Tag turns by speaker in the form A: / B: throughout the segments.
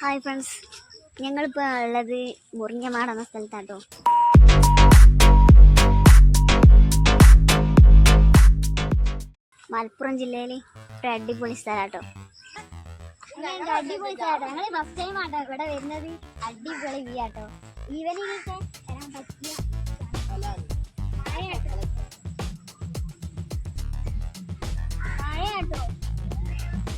A: Hi friends ഞങ്ങളിപ്പോൾ ഉള്ളത് മുറിഞ്ഞമാട് എന്ന സ്ഥലത്താട്ടോ. മലപ്പുറം ജില്ലയിൽ ഒരു അടിപൊളി സ്ഥലമാട്ടോ അടിപൊളി സ്ഥലം ഞങ്ങൾ ഫസ്റ്റ് ടൈം ആട്ടോ ഇവിടെ വരുന്നത്. അടിപൊളി വ്യൂ ആട്ടോ. ഈവനിങ് ഒക്കെ വരാൻ പറ്റിയ മഴയാട്ടോ.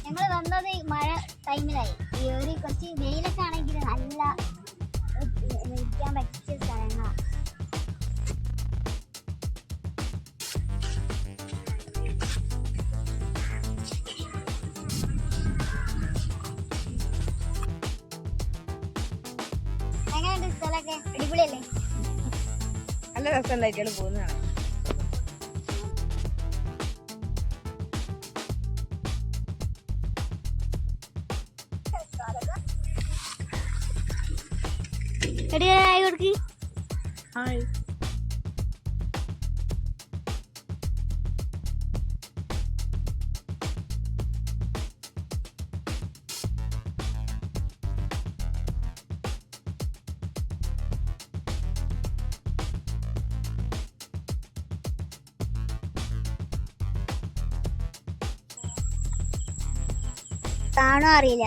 A: ഞങ്ങൾ വന്നത് മഴ ടൈമിലായി. ഈ ഒരു കുറച്ച് വെയിലൊക്കെ ആണെങ്കിൽ നല്ല ഇരിക്കാൻ പറ്റിയ സ്ഥലങ്ങളാണ് എങ്ങനെയുണ്ട് അടിപൊളിയല്ലേ?
B: നല്ല രസമുണ്ടായിട്ടാണ് പോകുന്നതാണ്
A: എടിയായി കൊടുക്ക്.
B: ഹായ്
A: കാണോ അറിയില്ല.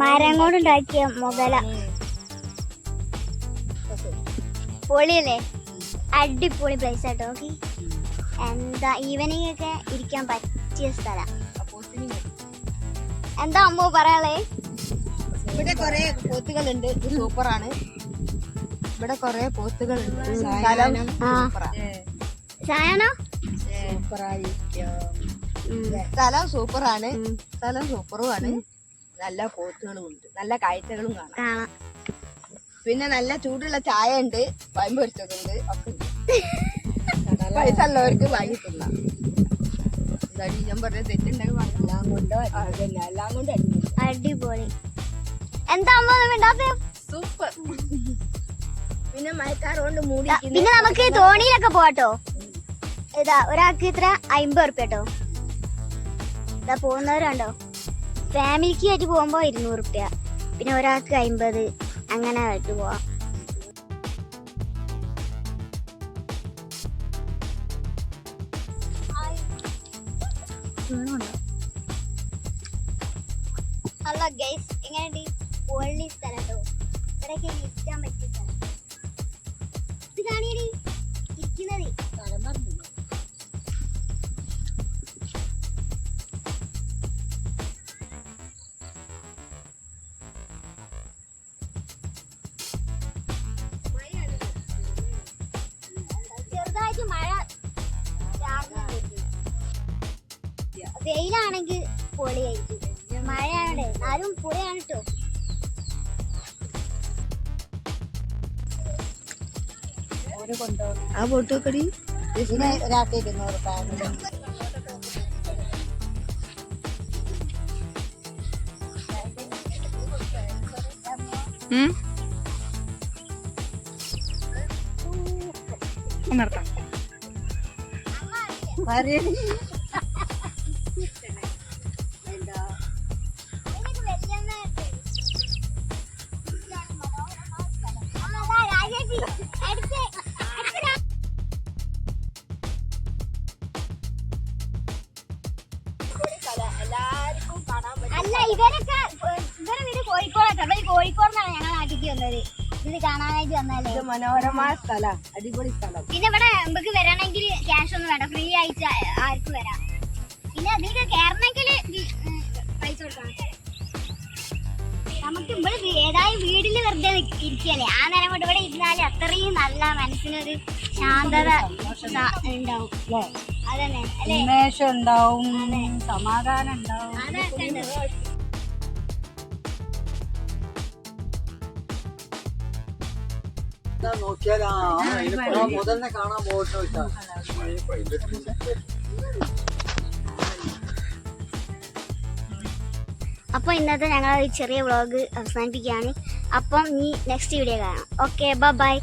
A: മരം കൊണ്ടുണ്ടാക്കിയ മുതല. പൊളിയല്ലേ? അടിപൊളി പ്ലേസ് ആട്ടോ ഓക്കെ എന്താ ഈവനിങ് ഒക്കെ ഇരിക്കാൻ പറ്റിയ സ്ഥലം. എന്താ അമ്മ പറയാളേ
B: ഇവിടെ കൊറേ പോത്തുകളുണ്ട് ഇത് സൂപ്പറാണ്. ഇവിടെ കൊറേ പോത്തുകളുണ്ട് സൂപ്പറായിരിക്കും.
A: ഉം.
B: സ്ഥലം സൂപ്പറാണ്. സ്ഥലം സൂപ്പറുമാണ്. നല്ല പോത്തുകളും ഉണ്ട് നല്ല കാഴ്ചകളും കാണാം. പിന്നെ നല്ല ചൂടുള്ള ചായ ഉണ്ട് പയമ്പ് പൊരിച്ചതുണ്ട് ഒക്കെ ഉണ്ട്. പൈസ ഉള്ളവർക്ക് വാങ്ങി തിന്നാം. എന്തായാലും ഞാൻ പറഞ്ഞ തെറ്റുണ്ടെങ്കിൽ എല്ലാം കൊണ്ട് അതന്നെ എല്ലാം കൊണ്ട്
A: അടിപൊളി. എന്താ അമ്മ ഒന്നും
B: സൂപ്പർ. പിന്നെ മയക്കാർ കൊണ്ട് മൂടി
A: പിന്നെ നമുക്ക് തോണിയിലൊക്കെ പോവാട്ടോ. ഇതാ ഒരാൾക്ക് ഇത്ര അമ്പത് ഉറുപ്പ്യ കേട്ടോ. ഇതാ പോകുന്നവരുണ്ടോ? ഫാമിലിക്ക് ആയിട്ട് പോകുമ്പോ ഇരുന്നൂറ് ഉറുപ്പ്യ. പിന്നെ ഒരാൾക്ക് അമ്പത്. അങ്ങനെ പോവാം. ഹലോ ഗൈസ് എങ്ങനെയുണ്ട്? പൊള്ളി സ്ഥലത്തോ ഇവിടെയൊക്കെ ഇരിക്കാൻ പറ്റിയ സ്ഥലം. ഇത് കാണിയടി ഇരിക്കുന്നത് വെയിലാണെങ്കിൽ പൊളിയായിരിക്കും മഴയാണ് എന്നാലും പൊളിയാണ് കേട്ടോ
B: ആ ബോട്ട് വെക്കടി ഇതിന് ഒരാൾക്ക് ഇരുന്നൂറ്
C: നിർത്താം
A: എനിക്ക് അല്ല ഇവരൊക്കെ ഇവരെ വീട് കോഴിക്കോടൊക്കെ കോഴിക്കോടിനാണ് ഞങ്ങൾ നാട്ടിക്ക് വന്നത്. ഇത് കാണാനായിട്ട്
B: വന്നാലേ മനോഹരമായ സ്ഥലം. അടിപൊളി സ്ഥലം.
A: പിന്നെ ഇവിടെ നമുക്ക് വരണമെങ്കിൽ ക്യാഷ് ഒന്നും വേണ്ട. ഫ്രീ ആയിട്ട് ആർക്കും വരാം. പിന്നെ അതിലേക്ക് കയറണമെങ്കിൽ പൈസ കൊടുക്കണം. നമുക്ക് ഇവിടെ ഏതായാലും വീട്ടിൽ വെറുതെ ഇരിക്കല്ലേ ആ നേരം കൊണ്ട് ഇവിടെ ഇരുന്നാൽ അത്രയും നല്ല മനസ്സിനൊരു ശാന്തത ഉണ്ടാവും.
C: ഉന്മേഷം ഉണ്ടാവും സമാധാനം ഉണ്ടാവും
D: മുതലിനെ കാണാൻ
A: അപ്പോൾ ഇന്നത്തെ ഞങ്ങൾ ഈ ചെറിയ വ്ളോഗ് അവസാനിപ്പിക്കുകയാണ്. അപ്പം ഇനി നെക്സ്റ്റ് വീഡിയോ കാണാം. Okay bye